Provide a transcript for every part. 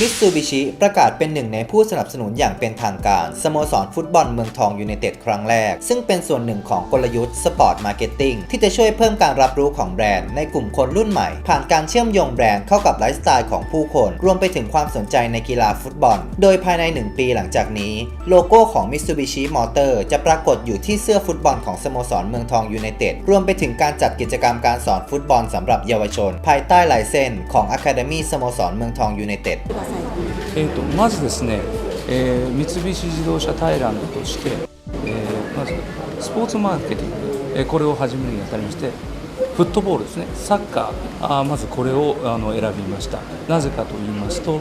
มิตซูบิชิประกาศเป็นหนึ่งในผู้สนับสนุนอย่างเป็นทางการ สโมสรฟุตบอลเมืองทองยูไนเต็ดครั้งแรก ซึ่งเป็นส่วนหนึ่งของกลยุทธ์สปอร์ตมาร์เก็ตติ้งที่จะช่วยเพิ่มการรับรู้ของแบรนด์ในกลุ่มคนรุ่นใหม่ ผ่านการเชื่อมโยงแบรนด์เข้ากับไลฟ์สไตล์ของผู้คน รวมไปถึงความสนใจในกีฬาฟุตบอล โดยภายใน 1 ปีหลังจากนี้ โลโก้ของ Mitsubishi Motor จะปรากฏอยู่ที่เสื้อฟุตบอลของสโมสรเมืองทองยูไนเต็ดรวมไปถึงการจัดกิจกรรมการสอนฟุตบอลสำหรับเยาวชน ภายใต้ลายเส้นของ Academy สโมสรเมืองทองยูไนเต็ดえー、とまずですね、えー三菱自動車タイランドとして、えーまずスポーツマーケティング、えーこれを始めるにあたりましてフットボールですね。サッカーあーまずこれをあの選びました。なぜかと言いますと、はい、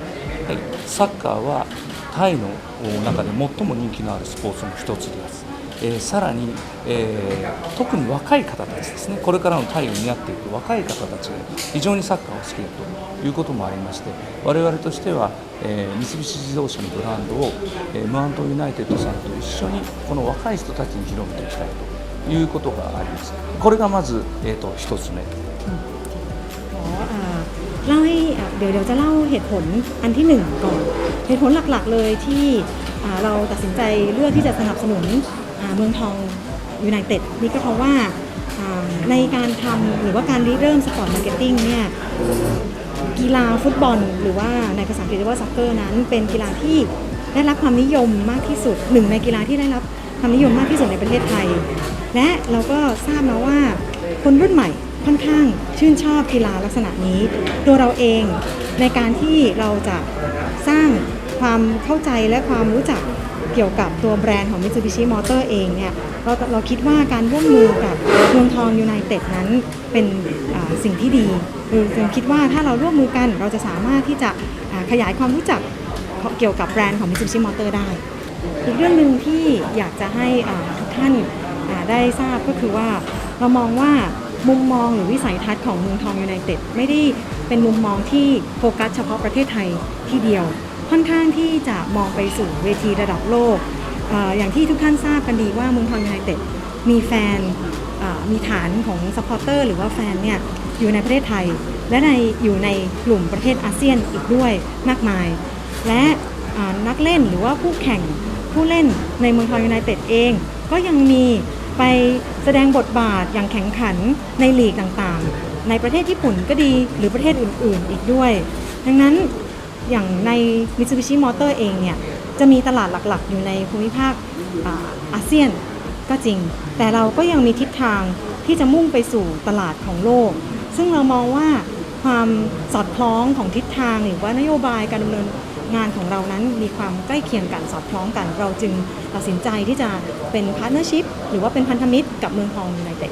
サッカーはタイの中で最も人気のあるスポーツの一つです。えーさらに、えー特に若い方たちですねこれからのタイを担っていく若い方たちが非常にサッカーを好きだということもありまして我々としては、えー三菱自動車のブランドを、えームアントユナイテッドさんと一緒にこの若い人たちに広めていきたいということがありますこれがまず、えー、と一つ目 ขออ่าเล่าให้อ่าเดี๋ยวเดี๋ยวจะเล่าเหตุผลอันที่หนึ่งก่อน เหตุผลหลักๆเลยที่อ่าเราตัดสินใจเลือกที่จะสนับสนุนอ่า เมืองทองยูไนเต็ดนี่ก็เพราะว่าในการทำหรือว่าการริเริ่มสปอร์ตมาร์เก็ตติ้งเนี่ยกีฬาฟุตบอล หรือว่าในภาษาอังกฤษเรียกว่าซ็อกเกอร์นั้น เป็นกีฬาที่ได้รับความนิยมมากที่สุดหนึ่งในกีฬาที่ได้รับความนิยมมากที่สุดในประเทศไทย และเราก็ทราบนะว่าคนรุ่นใหม่ค่อนข้างชื่นชอบกีฬาลักษณะนี้ ตัวเราเองในการที่เราจะสร้างความเข้าใจและความรู้จัก เกี่ยวกับตัวแบรนด์ของ Mitsubishi Motor เองเนี่ยเราเราคิดว่าการร่วมมือกับเมืองทองยูไนเต็ดนั้นเป็นสิ่งที่ดีคือเราคิดว่าถ้าเราร่วมมือกันเราจะสามารถที่จะขยายความรู้จักเกี่ยวกับแบรนด์ของ Mitsubishi Motor ได้ อีกเรื่องหนึ่งที่อยากจะให้ทุกท่านได้ทราบก็คือว่าเรามองว่ามุมมองหรือวิสัยทัศน์ของเมืองทองยูไนเต็ดไม่ได้เป็นมุมมองที่โฟกัสเฉพาะประเทศไทยที่เดียว ค่อนข้างที่จะมองไปสู่เวทีระดับโลกออย่างที่ทุกท่านทราบกันดีว่าเมืองทองยูไนเต็ดมีแฟนมีฐานของสปอร์เตอร์หรือว่าแฟนเนี่ยอยู่ในประเทศไทย และในอยู่ในกลุ่มประเทศอาเซียนอีกด้วยมากมาย และนักเล่นหรือว่าผู้แข่งผู้เล่นในเมืองทองยูไนเต็ดเอง ก็ยังมีไปแสดงบทบาทอย่างแข็งขันในลีกต่างๆ ในประเทศญี่ปุ่นก็ดีหรือประเทศอื่นๆ อีกด้วย ดังนั้น อย่างใน Mitsubishi Motor เองเนี่ยจะมีตลาดหลักๆ อยู่ในภูมิภาคอาเซียนก็จริง แต่เราก็ยังมีทิศทางที่จะมุ่งไปสู่ตลาดของโลก ซึ่งเรามองว่าความสอดคล้องของทิศทางหรือว่านโยบายการดำเนินงานของเรานั้นมีความใกล้เคียงกันสอดคล้องกัน เราจึงตัดสินใจที่จะเป็นพาร์ทเนอร์ชิพหรือว่าเป็นพันธมิตรกับเมืองทองยูไนเต็ด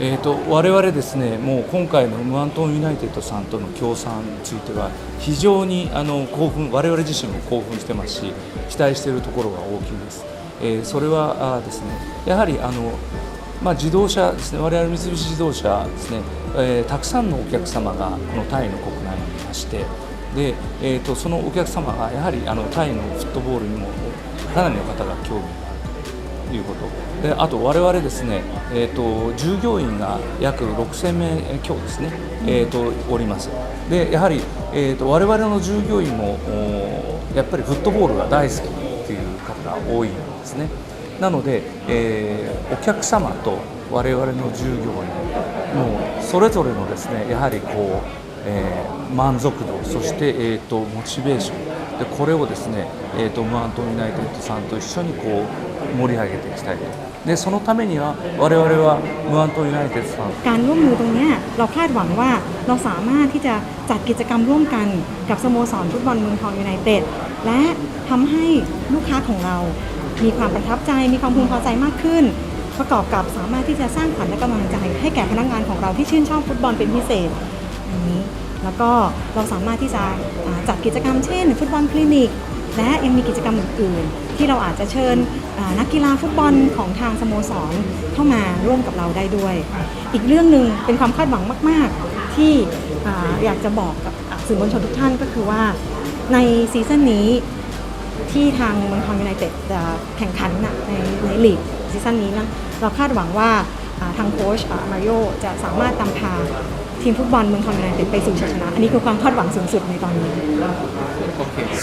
えー、と我々ですね、もう今回のムアントンユナイテッドさんとの協賛については、非常にあの興奮、我々自身も興奮してますし、期待しているところが大きいです。えーそれはあですね、やはりあの、まあ、自動車ですね、我々三菱自動車ですね、えーたくさんのお客様がこのタイの国内にいまして、でえー、とそのお客様がやはりあのタイのフットボールにもかなりの方が興味がいうこと。であと我々ですね、えー、と従業員が約6000名強ですね、えー、とおります。でやはり、えー、と我々の従業員もおやっぱりフットボールが大好きっていう方が多いんですね。なので、えーお客様と我々の従業員もうそれぞれのですねやはりこう、えー満足度そして、えー、とモチベーションでこれをですね、えー、とムアントンユナイテッドさんと一緒にこう盛り上げていきたいとでそのためには我々はムアントンユナイテッドさん การร่วมมือตรงเนี้ยเราคาดหวังว่าเราสามารถที่จะจัดกิจกรรมร่วมกันกับสโมสรฟุตบอลเมืองทองยูไนเต็ดและทำให้ลูกค้าของเรา มีความประทับใจ มีความพึงพอใจมากขึ้น ประกอบกับสามารถที่จะสร้างขวัญและกำลังใจ ให้แก่พนักงานของเราที่ชื่นชอบฟุตบอลเป็นพิเศษอย่างนี้ แล้วก็เราสามารถที่จะอ่าจัดกิจกรรมเช่น ฟุตบอลคลินิก และยังมีกิจกรรมอื่นๆ ที่เราอาจจะเชิญนักกีฬาฟุตบอลของทางสโมสรเข้ามาร่วมกับเราได้ด้วย อีกเรื่องหนึ่งเป็นความคาดหวังมาก ๆ ที่ออยากจะบอกกับสื่อมวลชนทุกท่านก็คือว่าในซีซั่นนี้ที่ทางเมืองทองยูไนเต็ดจะแข่งขันนะในในลีกซีซั่นนี้นะเราคาดหวังว่าทางโค้ชมาริโอจะสามารถนำพาทีมฟุตบอลเมืองทองยูไนเต็ดไปสู่ชัยชนะ อันนี้คือความคาดหวังสูงสุดในตอนนี้